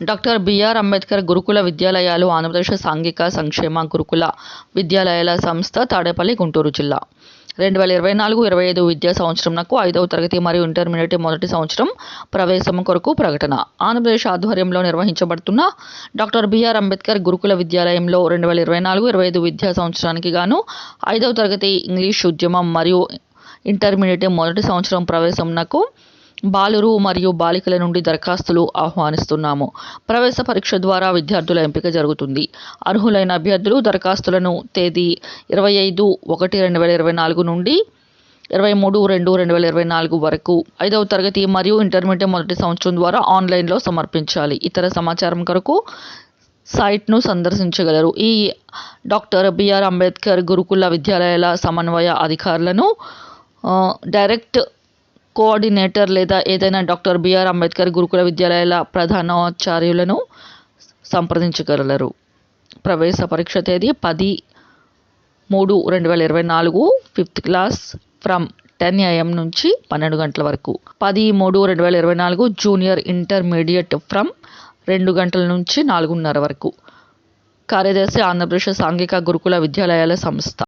Doctor BR Ambedkar గురుకుల విద్యాలయాలు ఆంధ్రప్రదేశ్ సాంఘిక సంక్షేమ గురుకుల విద్యాలయాల సంస్థ తాడేపల్లి గుంటూరు జిల్లా. రెండు వేల ఇరవై నాలుగు ఇరవై ఐదు విద్యా సంవత్సరంకు ఐదవ తరగతి మరియు ఇంటర్మీడియట్ మొదటి సంవత్సరం ప్రవేశం కొరకు ప్రకటన. ఆంధ్రప్రదేశ్ ఆధ్వర్యంలో నిర్వహించబడుతున్న డాక్టర్ బిఆర్ అంబేద్కర్ గురుకుల విద్యాలయంలో రెండు వేల ఇరవై నాలుగు ఇరవై ఐదు విద్యా సంవత్సరానికి గాను ఐదవ తరగతి ఇంగ్లీష్ ఉద్యమం మరియు ఇంటర్మీడియట్ మొదటి సంవత్సరం ప్రవేశంనకు బాలురు మరియు బాలికల నుండి దరఖాస్తులు ఆహ్వానిస్తున్నాము. ప్రవేశ పరీక్ష ద్వారా విద్యార్థుల ఎంపిక జరుగుతుంది. అర్హులైన అభ్యర్థులు దరఖాస్తులను తేదీ ఇరవై ఐదు ఒకటి రెండు వేల ఇరవై నాలుగు నుండి ఇరవై మూడు రెండు రెండు వేల ఇరవై నాలుగు వరకు ఐదవ తరగతి మరియు ఇంటర్మీడియట్ మొదటి సంవత్సరం ద్వారా ఆన్లైన్లో సమర్పించాలి. ఇతర సమాచారం కొరకు సైట్ను సందర్శించగలరు. ఈ డాక్టర్ బిఆర్ అంబేద్కర్ గురుకుల విద్యాలయాల సమన్వయ అధికారులను డైరెక్ట్ కోఆర్డినేటర్ లేదా ఏదైనా డాక్టర్ బిఆర్ అంబేద్కర్ గురుకుల విద్యాలయాల ప్రధానాచార్యులను సంప్రదించగలరు. ప్రవేశ పరీక్ష తేదీ పది మూడు రెండు వేల ఇరవై నాలుగు fifth class from ten AM నుంచి పన్నెండు గంటల వరకు. పది మూడు రెండు వేల ఇరవై నాలుగు జూనియర్ ఇంటర్మీడియట్ ఫ్రమ్ రెండు గంటల నుంచి నాలుగున్నర వరకు. కార్యదర్శి ఆంధ్రప్రదేశ్ సాంఘిక గురుకుల విద్యాలయాల సంస్థ.